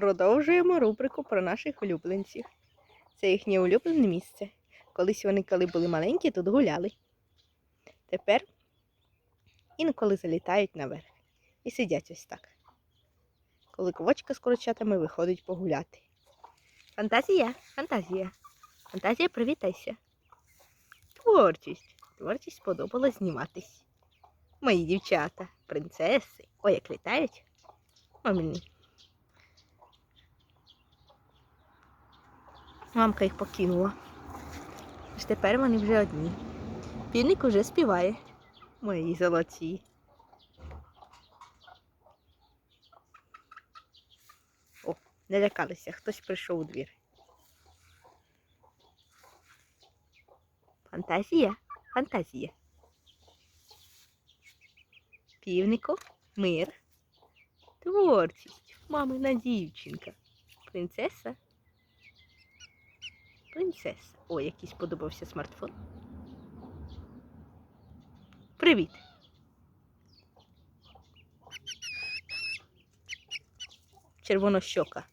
Продовжуємо рубрику про наших улюбленців. Це їхнє улюблене місце. Колись вони, коли були маленькі, тут гуляли. Тепер інколи залітають наверх і сидять ось так. Коли ковочка з курчатами виходить погуляти. Фантазія, фантазія. Фантазія, привітайся. Творчість. Творчість сподобалось зніматись. Мої дівчата, принцеси. Ой, як літають. Мамині. Мамка їх покинула. Аж тепер вони вже одні. Півник уже співає. Мої золоті. О, не лякалися, хтось прийшов у двір. Фантазія, фантазія. Півнику, мир, творчість, мамина дівчинка, принцеса. Принцеса. О, який сподобався смартфон. Привіт. Червонощока.